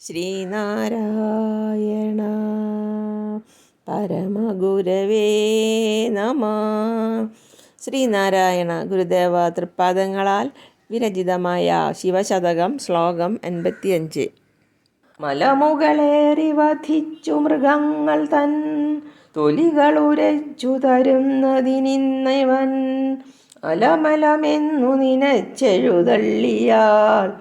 ശ്രീനാരായണ പരമഗുരവേ നമ. ശ്രീനാരായണ ഗുരുദേവ തൃപ്പാദങ്ങളാൽ വിരചിതമായ ശിവശതകം ശ്ലോകം എൺപത്തിയഞ്ച്. മലമുകളേറി വധിച്ചു മൃഗങ്ങൾ തൻ തൊലികളുരച്ചു തരുന്നതിനിന്നവൻ അലമലമെന്നു നിനച്ചെഴുതള്ളിയാൽ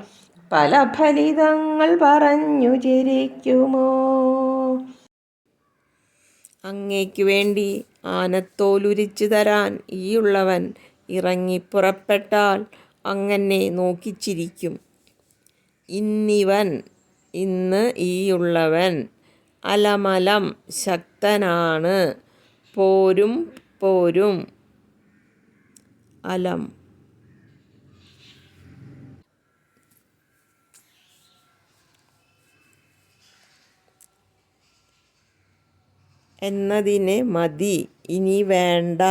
പല ഫലിതങ്ങൾ പറഞ്ഞു ചിരിക്കുമോ? അങ്ങേക്കു വേണ്ടി ആനത്തോലുരിച്ചു തരാൻ ഈയുള്ളവൻ ഇറങ്ങിപ്പുറപ്പെട്ടാൽ അങ്ങനെ നോക്കിച്ചിരിക്കും. ഇന്നിവൻ ഇന്ന് ഈയുള്ളവൻ അലമലം ശക്തനാണ്. പോരും പോരും. അലം. എന്നതിന് മതി ഇനി വേണ്ട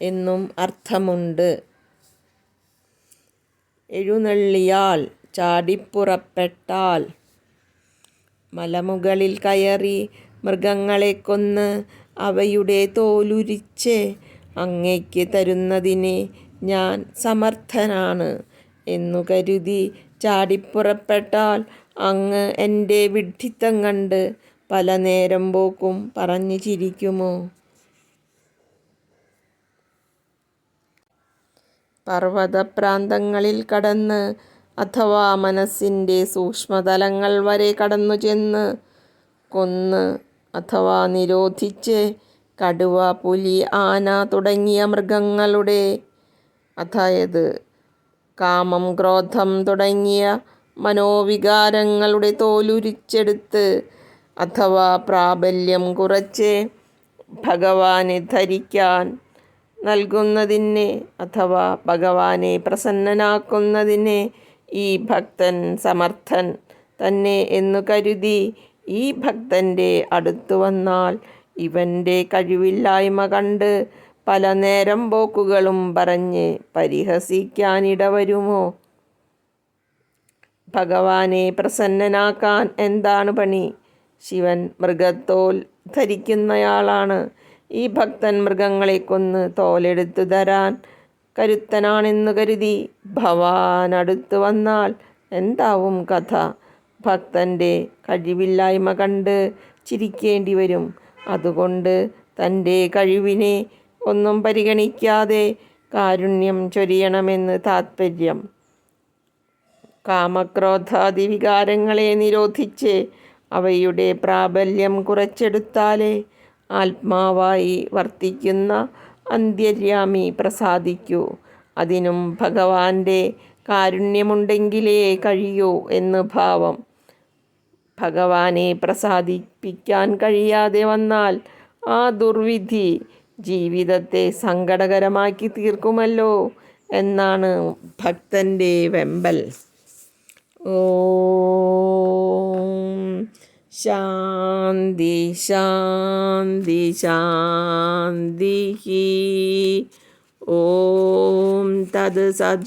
എന്നും അർത്ഥമുണ്ട്. എഴുന്നള്ളിയാൽ ചാടിപ്പുറപ്പെട്ടാൽ മലമുകളിൽ കയറി മൃഗങ്ങളെ കൊന്ന് അവയുടെ തോലുരിച്ച് അങ്ങയ്ക്ക് തരുന്നതിന് ഞാൻ സമർത്ഥനാണ് എന്നു കരുതി ചാടിപ്പുറപ്പെട്ടാൽ അങ്ങ് എന്റെ വിഡ്ഢിത്തം കണ്ട് പല നേരം പോക്കും പറഞ്ഞു ചിരിക്കുമോ? പർവതപ്രാന്തങ്ങളിൽ കടന്ന് അഥവാ മനസ്സിന്റെ സൂക്ഷ്മതലങ്ങൾ വരെ കടന്നു ചെന്ന് കൊന്ന് അഥവാ നിരോധിച്ച് കടുവ പുലി ആന തുടങ്ങിയ മൃഗങ്ങളുടെ അതായത് കാമം ക്രോധം തുടങ്ങിയ മനോവികാരങ്ങളുടെ തോലുരിച്ചെടുത്ത് അഥവാ പ്രാബല്യം കുറച്ച് ഭഗവാനെ ധരിക്കാൻ നൽകുന്നതിനെ അഥവാ ഭഗവാനെ പ്രസന്നനാക്കുന്നതിന് ഈ ഭക്തൻ സമർത്ഥൻ തന്നെ എന്നു കരുതി ഈ ഭക്തന്റെ അടുത്തു വന്നാൽ ഇവന്റെ കഴിവില്ലായ്മ കണ്ട് പല നേരം പോക്കുകളും പറഞ്ഞ് പരിഹസിക്കാനിടവരുമോ? ഭഗവാനെ പ്രസന്നനാക്കാൻ എന്താണ് പണി? ശിവൻ മൃഗത്തോൽ ധരിക്കുന്നയാളാണ്. ഈ ഭക്തൻ മൃഗങ്ങളെ കൊന്ന് തോലെടുത്തു തരാൻ കരുത്തനാണെന്നു കരുതി ഭവാൻ അടുത്തു വന്നാൽ എന്താവും കഥ? ഭക്തന്റെ കഴിവില്ലായ്മ കണ്ട് ചിരിക്കേണ്ടി വരും. അതുകൊണ്ട് തന്റെ കഴിവിനെ ഒന്നും പരിഗണിക്കാതെ കാരുണ്യം ചൊരിയണമെന്ന് താത്പര്യം. കാമക്രോധാദി വികാരങ്ങളെ നിരോധിച്ച് അവയുടെ പ്രാബല്യം കുറച്ചെടുത്താലേ ആത്മാവായി വർത്തിക്കുന്ന അന്ത്യര്യാമി പ്രസാദിക്കൂ. അതിനും ഭഗവാന്റെ കാരുണ്യമുണ്ടെങ്കിലേ കഴിയൂ എന്ന് ഭാവം. ഭഗവാനെ പ്രസാദിപ്പിക്കാൻ കഴിയാതെ വന്നാൽ ആ ദുർവിധി ജീവിതത്തെ സങ്കടകരമാക്കി തീർക്കുമല്ലോ എന്നാണ് ഭക്തന്റെ വെമ്പൽ. ഓ ശാന്തി ശാന്തി ശാന്തി ഓം തത് സത്